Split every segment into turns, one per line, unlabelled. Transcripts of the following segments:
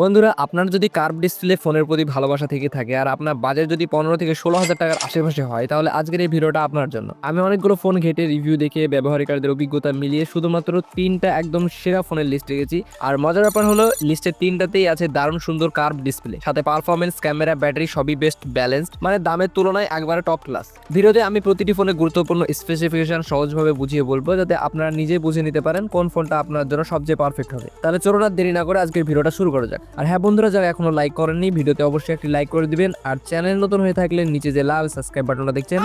বন্ধুরা, আপনার যদি কার্ভ ডিসপ্লে ফোনের প্রতি ভালোবাসা থেকে থাকে আর আপনার বাজেট যদি পনেরো থেকে ষোলো হাজার টাকার আশেপাশে হয়, তাহলে আজকের এই ভিডিওটা আপনার জন্য। আমি অনেকগুলো ফোন ঘেটে রিভিউ দেখে ব্যবহারকারীদের অভিজ্ঞতা মিলিয়ে শুধুমাত্র তিনটা একদম সেরা ফোনের লিস্ট রেখেছি। আর মজার ব্যাপার হলো লিস্টের তিনটাতেই আছে দারুণ সুন্দর কার্ভ ডিসপ্লে সাথে পারফরমেন্স ক্যামেরা ব্যাটারি সবই বেস্ট ব্যালেন্স মানে দামের তুলনায় একবারে টপ ক্লাস ভিডিওতে আমি প্রতিটি ফোনের গুরুত্বপূর্ণ স্পেসিফিকেশন সহজভাবে বুঝিয়ে বলব, যাতে আপনারা নিজে বুঝে নিতে পারেন কোন ফোনটা আপনার জন্য সবচেয়ে পারফেক্ট হবে। তাহলে চলুন আর দেরি না করে আজকের ভিডিওটা শুরু করা যাক। আর হ্যাঁ বন্ধুরা যারা এখনও লাইক করেননি ভিডিওতে অবশ্যই একটি লাইক করে দিবেন। আর চ্যানেল নতুন হয়ে থাকলে নিচে যে লাল সাবস্ক্রাইব বাটনটা দেখছেন।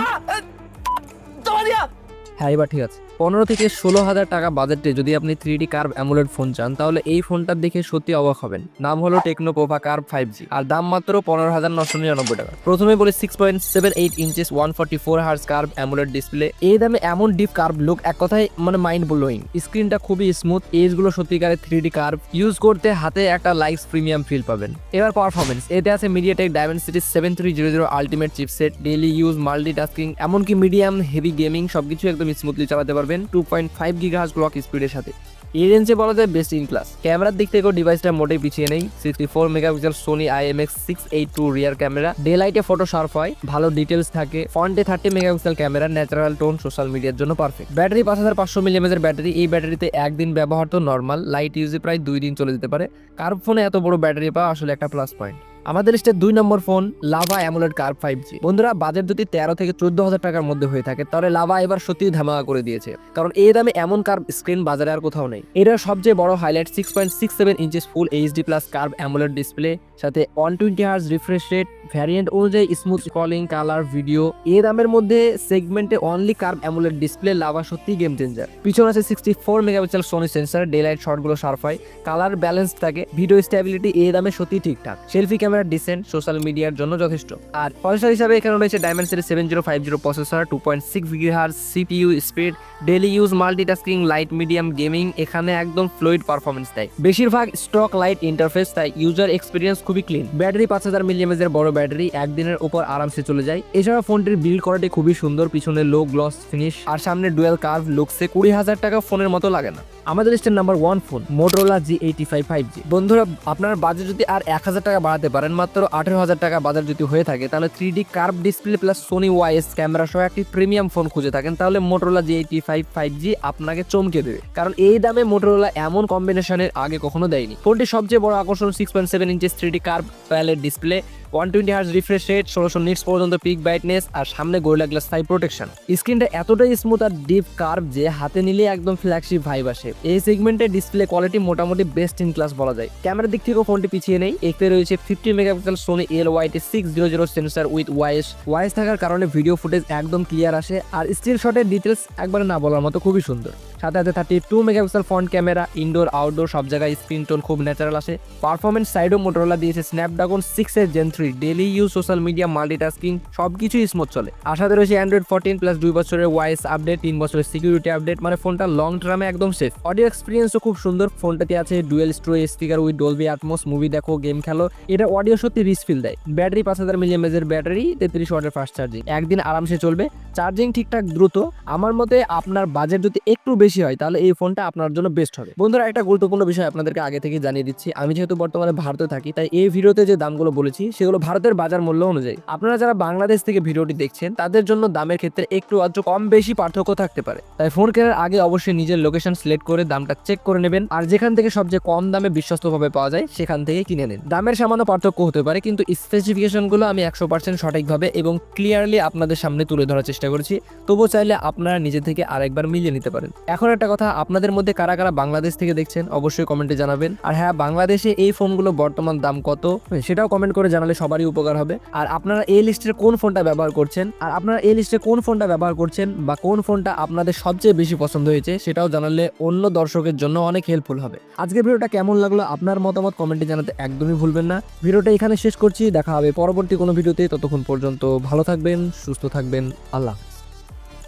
হ্যাঁ এবার ঠিক আছে। পনেরো থেকে ষোলো হাজার টাকা বাজেটে যদি আপনি three D curve AMOLED phone চান, তাহলে এই ফোনটার দেখে সত্যি অবাক হবেন। নাম হলো Tecno Pova curve five G আর দাম মাত্র পনেরো হাজার নশো নিরানব্বই টাকা। প্রথমে বলি six point seven eight inches one forty four hertz curve AMOLED display এই দামে এমন ডিপ কার্ভ লুক এক কথায় মানে মাইন্ড ব্লোয়িং স্ক্রিনটা খুবই স্মুথ এজগুলো সত্যিকারের থ্রি ডি কার্ভ ইউজ করতে হাতে একটা লাইক্স প্রিমিয়াম ফিল পাবেন। এবার পারফরমেন্স এতে আছে MediaTek Dimensity seven three zero zero ultimate chipset daily use multi tasking এমনকি মিডিয়াম হেভি গেমিং সবকিছু একদম স্মুথলি চালাতে পারবেন two point five gigahertz clock স্পিডের সাথে। এই রেঞ্জে বলা যায় বেস্ট ইন ক্লাস ক্যামেরার দিক থেকেও ডিভাইসটা মোটেই পিছিয়ে নেই। Sixty four megapixel Sony IMX six eight two rear camera day লাইটে ফটো শার্প হয়, ভালো ডিটেলস থাকে। ফ্রন্টে thirty megapixel camera natural tone social মিডিয়ার জন্য পারফেক্ট ব্যাটারি পাঁচ হাজার পাঁচশো মিলিয়ামের ব্যাটারি এই ব্যাটারিতে একদিন ব্যবহার তো নর্মাল লাইট ইউজে প্রায় দুই দিন চলে যেতে পারে। কার ফোনে এত বড় ব্যাটারি পাওয়া আসলে একটা প্লাস পয়েন্ট আমাদের লিস্টের দুই নম্বর phone Lava AMOLED curve five G বন্ধুরা বাজেট যদি তেরো থেকে চোদ্দ হাজার টাকার মধ্যে হয়ে থাকে, তাহলে লাভা এবার সত্যি ধামাকা করে দিয়েছে। কারণ এই দামে এমন কার্ভ স্ক্রিন বাজারে আর কোথাও নেই। এটার সবচেয়ে বড় highlight six point six seven inches full HD plus curve AMOLED display সাথে one twenty hertz refresh rate variant অনুযায়ী স্মুথ কলিং কালার ভিডিও এই দামের মধ্যে সেগমেন্টে only curve AMOLED display Lava সত্যি গেম চেঞ্জার পিছনে আছে sixty four megapixel Sony sensor day light শটগুলো sharp হয় কালার ব্যালেন্স থাকে ভিডিও স্টেবিলিটি এই দামে সত্যি ঠিকঠাক। সেলফি ক্যামেরা ডিসেন্ট সোশ্যাল মিডিয়ার জন্য যথেষ্ট। আর প্রসেসর হিসাবে এখানে রয়েছে Dimensity seven zero five zero processor two point six গিগাহার CPU speed daily use multitasking light medium gaming এখানে একদম ফ্লুইড পারফরমেন্স দেয়। বেশিরভাগ স্টক লাইট ইন্টারফেস তাই ইউজার এক্সপিরিয়েন্স খুবই ক্লিন ব্যাটারি পাঁচ হাজার মিলিয়ামেজের বড় ব্যাটারি একদিনের উপর আরামসে চলে যায়। এছাড়া ফোনটির বিল্ড করাটি খুবই সুন্দর, পিছনে লো গ্লস ফিনিশ আর সামনে ডুয়েল কার্ভ লুকসে কুড়ি হাজার টাকা ফোনের মতো লাগে না। আমাদের লিস্টের number one phone Motorola G eighty five five G বন্ধুরা, আপনার বাজেট যদি আর এক হাজার টাকা বাড়াতে পারেন মাত্র আঠেরো হাজার টাকা বাজার যদি হয়ে থাকে, তাহলে three D curve display plus Sony OIS camera সহ একটি প্রিমিয়াম ফোন খুঁজে থাকেন। তাহলে Motorola G eighty five five G আপনাকে চমকে দেবে। কারণ এই দামে মোটরোলা এমন কম্বিনেশনের আগে কখনো দেয়নি। ফোনটি সবচেয়ে বড় আকর্ষণ six point seven inches three D curve pOLED display one twenty hertz refresh rate ষোলোশো নিটস পর্যন্ত পিক ব্রাইটনেস আর সামনে গোল্ডা গ্লাস ফাইভ প্রোটেকশন স্ক্রিনটা এতটাই স্মুথ আর ডিপ কার্ভ যে হাতে নিলে একদম ফ্ল্যাগশিপ ভাইব আসে। এই সেগমেন্টের ডিসপ্লে কোয়ালিটি মোটামুটি বেস্ট ইন ক্লাস বলা যায়। ক্যামেরার দিক থেকেও ফোনটি পিছিয়ে নেই। এতে রয়েছে fifty megapixel Sony L Y T six zero zero sensor with OIS OIS থাকার কারণে ভিডিও ফুটেজ একদম ক্লিয়ার আসে, আর স্টিল শটের ডিটেলস একবারে না বলার মতো খুবই সুন্দর। সাথে সাথে thirty two megapixel front camera indoor outdoor সব জায়গায় স্ক্রিন টোন খুব ন্যাচারাল আসে। পারফরমেন্স সাইডও মোটরোলা দিয়েছে স্ন্যাপড্রাগন সিক্স এর Gen three daily use social media multitasking সব কিছুই স্মুথ চলে। আর সাথে রয়েছে অ্যান্ড্রয়েড ফোরটিন প্লাস দুই বছরের ওয়াইস আপডেট তিন বছরের সিকিউরিটি আপডেট মানে ফোনটা লং টার্মে একদম সেফ অডিও এক্সপিরিয়েন্সও খুব সুন্দর ফোনটাতে আছে dual stereo speaker with Dolby Atmos movie দেখো গেম খেলো। এটা অডিও সত্যি রিচ ফিল দেয়। ব্যাটারি পাঁচ হাজার মিলিয়ামেজের ব্যাটারি তেত্রিশ ওয়াটের ফাস্ট চার্জিং একদিন আরামসে চলবে। চার্জিং ঠিকঠাক দ্রুত। আমার মতে আপনার বাজেট যদি একটু বেশি হয়, তাহলে এই ফোনটা আপনার জন্য বেস্ট হবে। বন্ধুরা, একটা গুরুত্বপূর্ণ বিষয় আপনাদেরকে আগে থেকে জানিয়ে দিচ্ছি। আমি যেহেতু বর্তমানে ভারতে থাকি, তাই এই ভিডিওতে যে দামগুলো বলেছি, সেগুলো ভারতের বাজার মূল্য অনুযায়ী। আপনারা যারা বাংলাদেশ থেকে ভিডিওটি দেখছেন, তাদের জন্য দামের ক্ষেত্রে একটু আধটু কম বেশি পার্থক্য থাকতে পারে। তাই ফোন কেনার আগে অবশ্যই নিজের লোকেশন সিলেক্ট করে দামটা চেক করে নেবেন। আর যেখান থেকে সবচেয়ে কম দামে বিশ্বস্তভাবে পাওয়া যায়, সেখান থেকে কিনে নেন। দামের সামান্য পার্থক্য হতে পারে, কিন্তু স্পেসিফিকেশনগুলো আমি একশো পার্সেন্ট সঠিকভাবে এবং ক্লিয়ারলি আপনাদের সামনে তুলে ধরার চেষ্টা করেছি। তবুও চাইলে আপনারা নিজে থেকে আরেকবার মিলিয়ে নিতে পারেন। এখন একটা কথা, আপনাদের মধ্যে কারা কারা বাংলাদেশ থেকে দেখছেন, অবশ্যই কমেন্টে জানাবেন। আর হ্যাঁ বাংলাদেশে এই ফোনগুলো বর্তমান দাম কত, সেটাও কমেন্ট করে জানালে সবারই উপকার হবে। আর আপনারা এই লিস্টের কোন ফোনটা ব্যবহার করছেন, আর আপনারা এই লিস্টে কোন ফোনটা ব্যবহার করছেন, বা কোন ফোনটা আপনাদের সবচেয়ে বেশি পছন্দ হয়েছে, সেটাও জানালে অন্য দর্শকের জন্য অনেক হেল্পফুল হবে। আজকের ভিডিওটা কেমন লাগল, আপনার মতামত কমেন্টে জানাতে একদমই ভুলবেন না। ভিডিওটা এখানে শেষ করছি, দেখা হবে পরবর্তী কোনো ভিডিওতে, ততক্ষণ পর্যন্ত ভালো থাকবেন, সুস্থ থাকবেন, আল্লাহ।